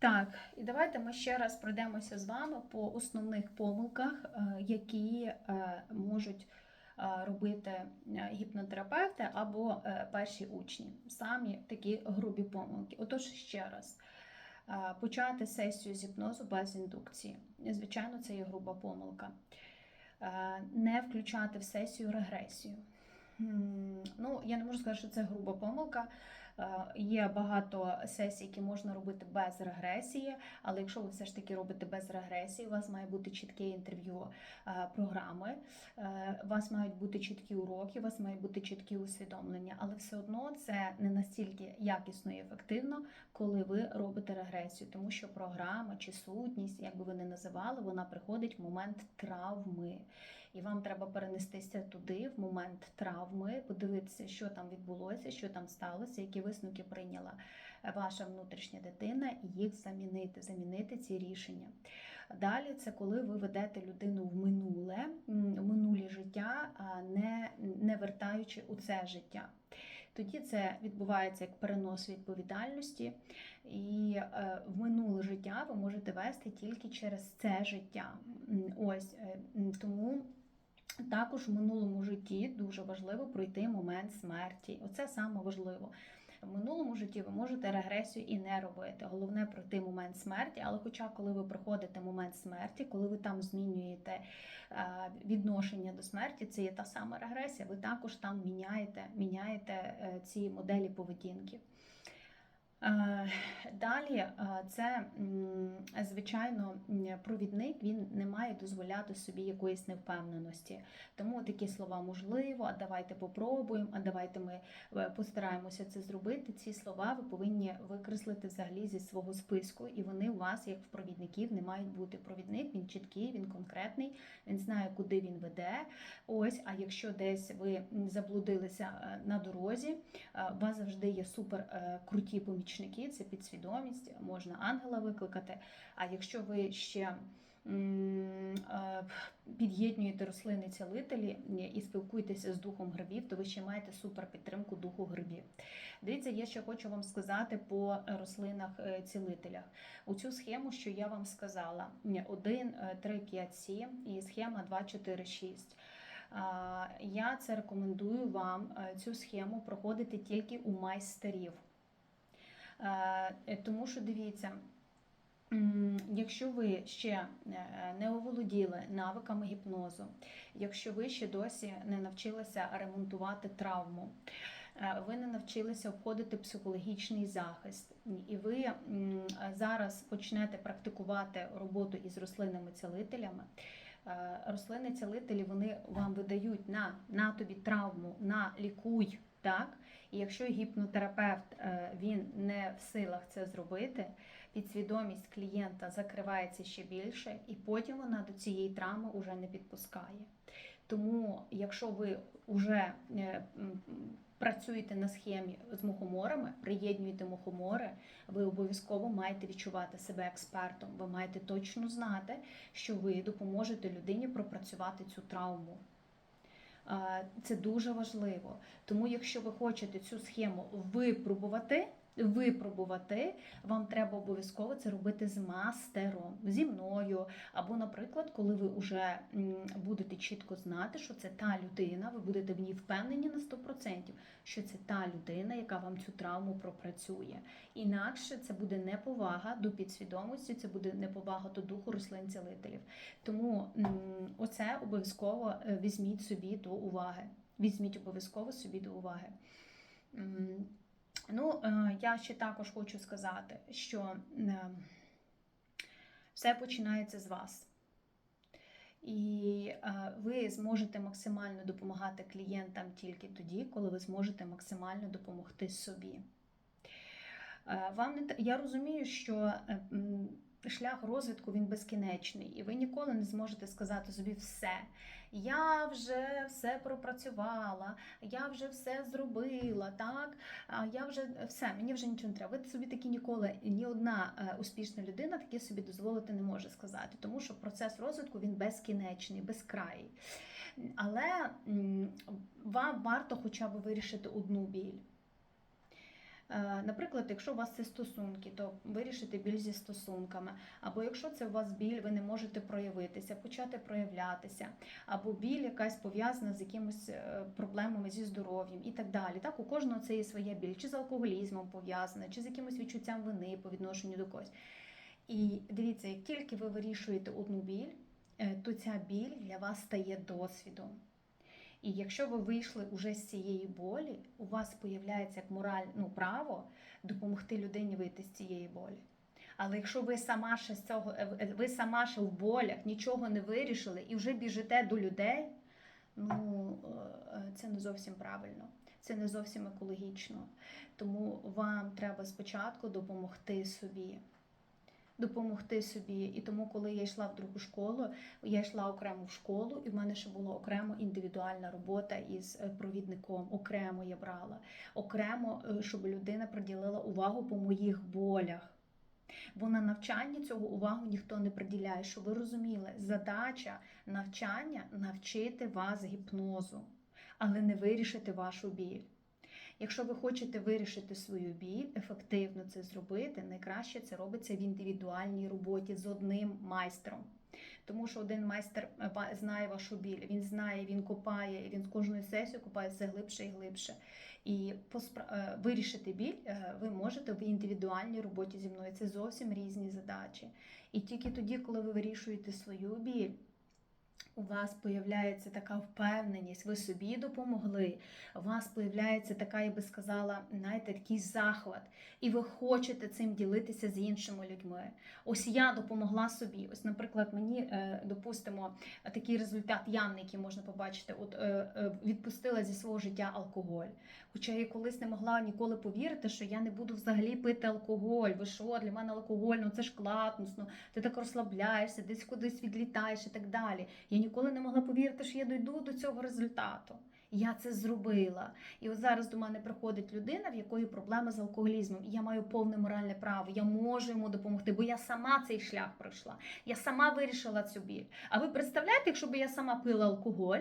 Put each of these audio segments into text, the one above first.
Так, і давайте ми ще раз пройдемося з вами по основних помилках, е, які е, можуть е, робити гіпнотерапевти або перші учні. Самі такі грубі помилки. Отож, ще раз. Почати сесію з гіпнозу без індукції. Звичайно, це є груба помилка. Не включати в сесію регресію. Ну, я не можу сказати, що це груба помилка. Е, Є багато сесій, які можна робити без регресії, але якщо ви все ж таки робите без регресії, у вас має бути чітке інтерв'ю е, програми, е, у вас мають бути чіткі уроки, у вас мають бути чіткі усвідомлення, але все одно це не настільки якісно і ефективно, коли ви робите регресію, тому що програма чи сутність, як би ви не називали, вона приходить в момент травми. І вам треба перенестися туди, в момент травми, подивитися, що там відбулося, що там сталося, які висновки прийняла ваша внутрішня дитина, і їх замінити, замінити ці рішення. Далі це коли ви ведете людину в минуле, в минулі життя, не, не вертаючи у це життя. Тоді це відбувається як перенос відповідальності, і е, в минуле життя ви можете вести тільки через це життя. Ось е, тому. Також в минулому житті дуже важливо пройти момент смерті. Оце саме важливо. В минулому житті ви можете регресію і не робити. Головне пройти момент смерті, але хоча коли ви проходите момент смерті, коли ви там змінюєте е, відношення до смерті, це є та сама регресія, ви також там міняєте, міняєте е, ці моделі поведінки. Е, Далі е, це, звичайно, провідник він не має дозволяти собі якоїсь невпевненості. Тому такі слова можливо, а давайте попробуємо, а давайте ми е, постараємося це зробити. Ці слова ви повинні викреслити взагалі зі свого списку, і вони у вас, як в провідників, не мають бути. Провідник він чіткий, він конкретний, він знає, куди він веде. Ось, а якщо десь ви заблудилися на дорозі, у вас завжди є супер круті помічники, це підсвідомість, можна ангела викликати. А якщо ви ще е, під'єднуєте рослини цілителі і спілкуєтеся з духом грибів, то ви ще маєте супер підтримку духу грибів. Дивіться, я ще хочу вам сказати по рослинах е. У цю схему, що я вам сказала: 1, 3, 5, 7 і схема 2, 4, 6. Я це рекомендую вам е, цю схему проходити тільки у майстерів. Е, Тому що дивіться, якщо ви ще е, не оволоділи навиками гіпнозу, якщо ви ще досі не навчилися ремонтувати травму, е, ви не навчилися обходити психологічний захист, і ви зараз почнете практикувати роботу із рослинами-цілителями. Е, Рослини-цілителі вони вам видають на, на тобі травму, на лікуй. Так, і якщо гіпнотерапевт е, він не в силах це зробити, підсвідомість клієнта закривається ще більше, і потім вона до цієї травми вже не підпускає. Тому, якщо ви вже е, працюєте на схемі з мухоморами, приєднуєте мухомори, ви обов'язково маєте відчувати себе експертом. Ви маєте точно знати, що ви допоможете людині пропрацювати цю травму. Це дуже важливо. Тому, якщо ви хочете цю схему випробувати, випробувати, вам треба обов'язково це робити з мастером, зі мною. Або, наприклад, коли ви вже будете чітко знати, що це та людина, ви будете в ній впевнені на 100%, що це та людина, яка вам цю травму пропрацює. Інакше це буде неповага до підсвідомості, це буде неповага до духу рослин-цілителів. Тому оце обов'язково е, візьміть собі до уваги. Візьміть обов'язково собі до уваги. Ну, е, я ще також хочу сказати, що е, все починається з вас. І е, ви зможете максимально допомагати клієнтам тільки тоді, коли ви зможете максимально допомогти собі. Вам не я розумію, що шлях розвитку він безкінечний, і ви ніколи не зможете сказати собі все. Я вже все пропрацювала, я вже все зробила, так? Я вже все, мені вже нічого не треба. Ви собі такі ніколи, ні одна е, успішна людина таке собі дозволити не може сказати, тому що процес розвитку він безкінечний, безкраїй. Але вам варто хоча б вирішити одну біль. Е, Наприклад, якщо у вас це стосунки, то вирішити біль зі стосунками. Або якщо це у вас біль, ви не можете проявитися, почати проявлятися, або біль якась пов'язана з якимись е, проблемами зі здоров'ям і так далі. Так, у кожного це є своя біль, чи з алкоголізмом пов'язана, чи з якимось відчуттям вини по відношенню до когось. І дивіться, як тільки ви вирішуєте одну біль, е, то ця біль для вас стає досвідом. І якщо ви вийшли уже з цієї болі, у вас появляється як мораль, ну, право допомогти людині вийти з цієї болі. Але якщо ви сама ще з цього, е, е, ви сама ще в болях, нічого не вирішили і вже біжите до людей, ну е, це не зовсім правильно, це не зовсім екологічно. Тому вам треба спочатку допомогти собі. Допомогти собі. І тому, коли я йшла в другу школу, я йшла окремо в школу, і в мене ще була окремо індивідуальна робота із е, провідником. Окремо я брала, окремо, е, щоб людина приділила увагу по моїх болях. Бо на навчанні цього увагу ніхто не приділяє. Щоб ви розуміли, задача навчання навчити вас гіпнозу, але не вирішити вашу біль. Якщо ви хочете вирішити свою біль, ефективно це зробити, найкраще це робиться в індивідуальній роботі з одним майстром. Тому що один майстер е, знає вашу біль, він знає, він копає, і він з кожною сесією копає все глибше і глибше. І поспра- е, вирішити біль е, ви можете в індивідуальній роботі зі мною. Це зовсім різні задачі. І тільки тоді, коли ви вирішуєте свою біль, у вас появляється така впевненість, ви собі допомогли. У вас появляється така, я би сказала, знаєте, такий захват, і ви хочете цим ділитися з іншими людьми. Ось я допомогла собі. Ось, наприклад, мені е, допустимо такий результат явний, який можна побачити. От е, е, відпустила зі свого життя алкоголь. Хоча я колись не могла ніколи повірити, що я не буду взагалі пити алкоголь. Ви що, для мене алкоголь, ну це ж класно, ну, ти так розслабляєшся, десь кудись відлітаєш і так далі. Я ніколи не могла повірити, що я дойду до цього результату. Я це зробила. І от зараз до мене приходить людина, в якої проблеми з алкоголізмом. І я маю повне моральне право. Я можу йому допомогти, бо я сама цей шлях пройшла. Я сама вирішила цю біль. А ви представляєте, якщо б я сама пила алкоголь?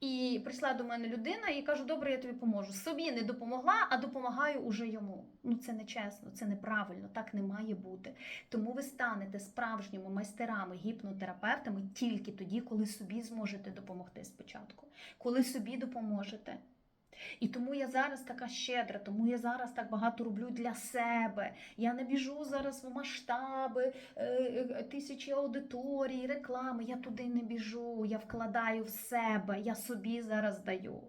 І прийшла до мене людина і кажу, добре, я тобі поможу. Собі не допомогла, а допомагаю уже йому. Ну це не чесно, це неправильно, так не має бути. Тому ви станете справжніми майстерами, гіпнотерапевтами тільки тоді, коли собі зможете допомогти спочатку, коли собі допоможете. І тому я зараз така щедра, тому я зараз так багато роблю для себе. Я не біжу зараз в масштаби, е, е, тисячі аудиторій, реклами. Я туди не біжу. Я вкладаю в себе, я собі зараз даю.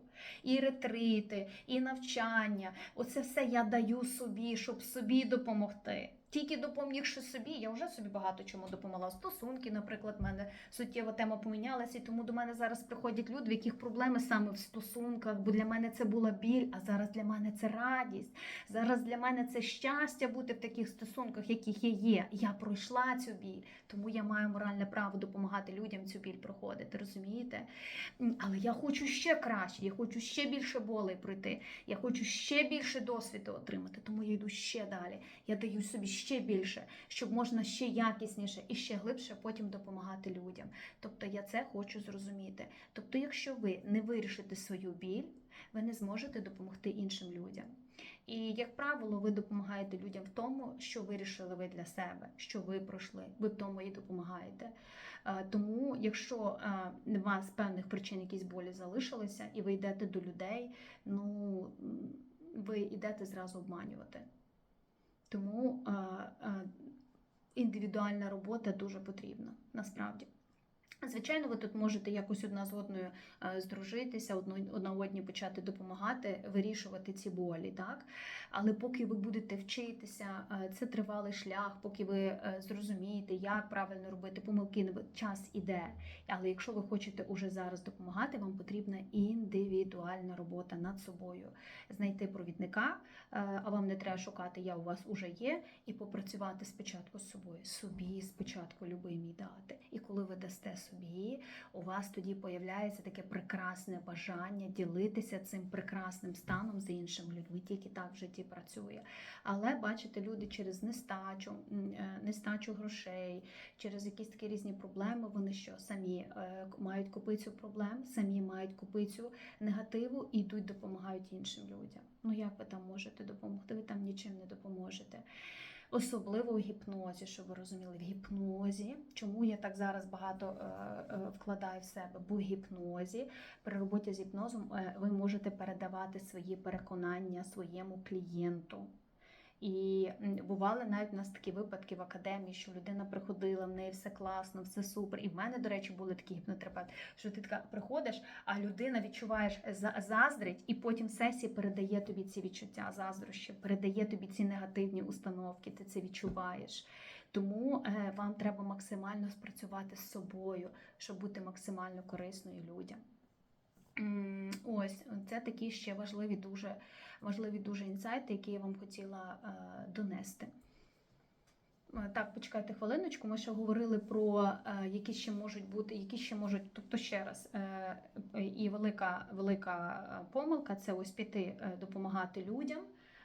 І ретрити, і навчання. Оце все я даю собі, щоб собі допомогти. Тільки допомігши собі, я вже собі багато чому допомогла. Стосунки, наприклад, в мене суттєва тема помінялася, і тому до мене зараз приходять люди, в яких проблеми саме в стосунках, бо для мене це була біль, а зараз для мене це радість. Зараз для мене це щастя бути в таких стосунках, яких я є. Я пройшла цю біль, тому я маю моральне право допомагати людям цю біль проходити. Розумієте? Але я хочу ще краще, я хочу ще більше болей пройти, я хочу ще більше досвіду отримати, тому я йду ще далі. Я даю собі ще більше, щоб можна ще якісніше і ще глибше потім допомагати людям. Тобто я це хочу зрозуміти. Тобто, якщо ви не вирішите свою біль, ви не зможете допомогти іншим людям. І, як правило, ви допомагаєте людям в тому, що вирішили ви для себе, що ви пройшли. Ви в тому і допомагаєте. Е, Тому, якщо е, у вас з певних причин якісь болі залишилися, і ви йдете до людей, ну ви йдете зразу обманювати. Тому е, е, індивідуальна робота дуже потрібна насправді. Звичайно, ви тут можете якось одна з одною е, здружитися, одна одній почати допомагати вирішувати ці болі, так? Але поки ви будете вчитися, е, це тривалий шлях, поки ви е, зрозумієте, як правильно робити помилки, час іде. Але якщо ви хочете уже зараз допомагати, вам потрібна індивідуальна робота над собою. Знайти провідника, а вам не треба шукати, я у вас уже є, і попрацювати спочатку з собою, собі спочатку любимій дати. І коли ви дасте собі, у вас тоді появляється таке прекрасне бажання ділитися цим прекрасним станом з іншими людьми. Тільки так в житті працює. Але бачите, люди через нестачу, е, нестачу грошей, через якісь такі різні проблеми, вони що самі е, мають купицю проблем, самі мають купицю негативу і йдуть допомагають іншим людям. Ну як ви там можете допомогти? Ви там нічим не допоможете. Особливо в гіпнозі, щоб ви розуміли, в гіпнозі. Чому я так зараз багато е, е, вкладаю в себе? Бо в гіпнозі, при роботі з гіпнозом, е, ви можете передавати свої переконання своєму клієнту. І бували навіть у нас такі випадки в академії, що людина приходила, в неї все класно, все супер. І в мене, до речі, були такі гіпнотерапевти, що ти така приходиш, а людина відчуваєш за- заздрить, і потім в сесії передає тобі ці відчуття заздрощі, передає тобі ці негативні установки, ти це відчуваєш. Тому е, вам треба максимально спрацювати з собою, щоб бути максимально корисною людям. Ось це такі ще важливі дуже важливі дуже інсайти, які я вам хотіла е, донести. Е, Так, почекайте хвилиночку. Ми ще говорили про е, які ще можуть бути, які ще можуть, тобто ще раз, і велика, велика помилка це ось піти допомагати людям.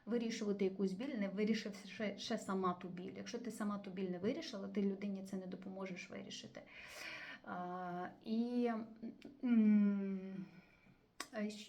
Вирішувати якусь біль, не вирішивши ще, сама ту біль. Якщо ти сама ту біль не вирішила, ти людині це не допоможеш вирішити. І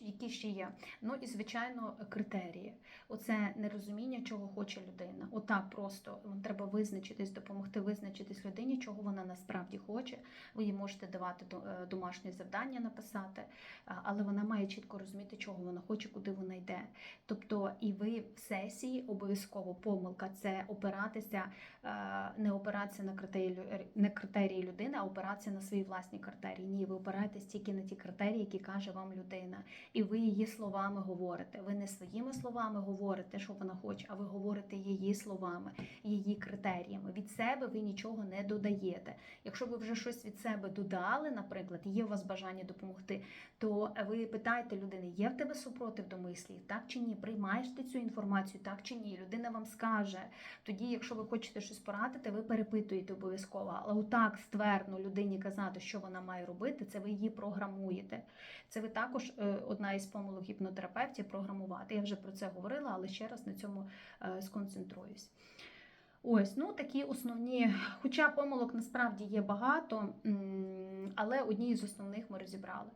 які ще є? Ну і звичайно критерії. Оце нерозуміння, чого хоче людина. Отак просто треба визначитись, допомогти визначитись людині, чого вона насправді хоче. Ви їй можете давати е, домашнє завдання написати, але вона має чітко розуміти, чого вона хоче, куди вона йде. Тобто, і ви в сесії обов'язково помилка це опиратися, е, не опиратися на критерії, не критерії людини, а опиратися на свої власні критерії. Ні, ви опираєтесь тільки на ті критерії, які каже вам людина, і ви її словами говорите. Ви не своїми словами говорите, що вона хоче, а ви говорите її словами, її критеріями. Від себе ви нічого не додаєте. Якщо ви вже щось від себе додали, наприклад, є у вас бажання допомогти, то ви питаєте людини, є в тебе супротив до мислі, так чи ні? Приймаєш ти цю інформацію, так чи ні? Людина вам скаже. Тоді, якщо ви хочете щось порадити, ви перепитуєте обов'язково. Але отак ствердно людині казати, що вона має робити, це ви її програмуєте. Це ви також е, одна із помилок гіпнотерапевтів програмувати. Я вже про це говорила, але ще раз на цьому е, сконцентруюсь. Ось, ну такі основні, хоча помилок насправді є багато, але одні з основних ми розібрали.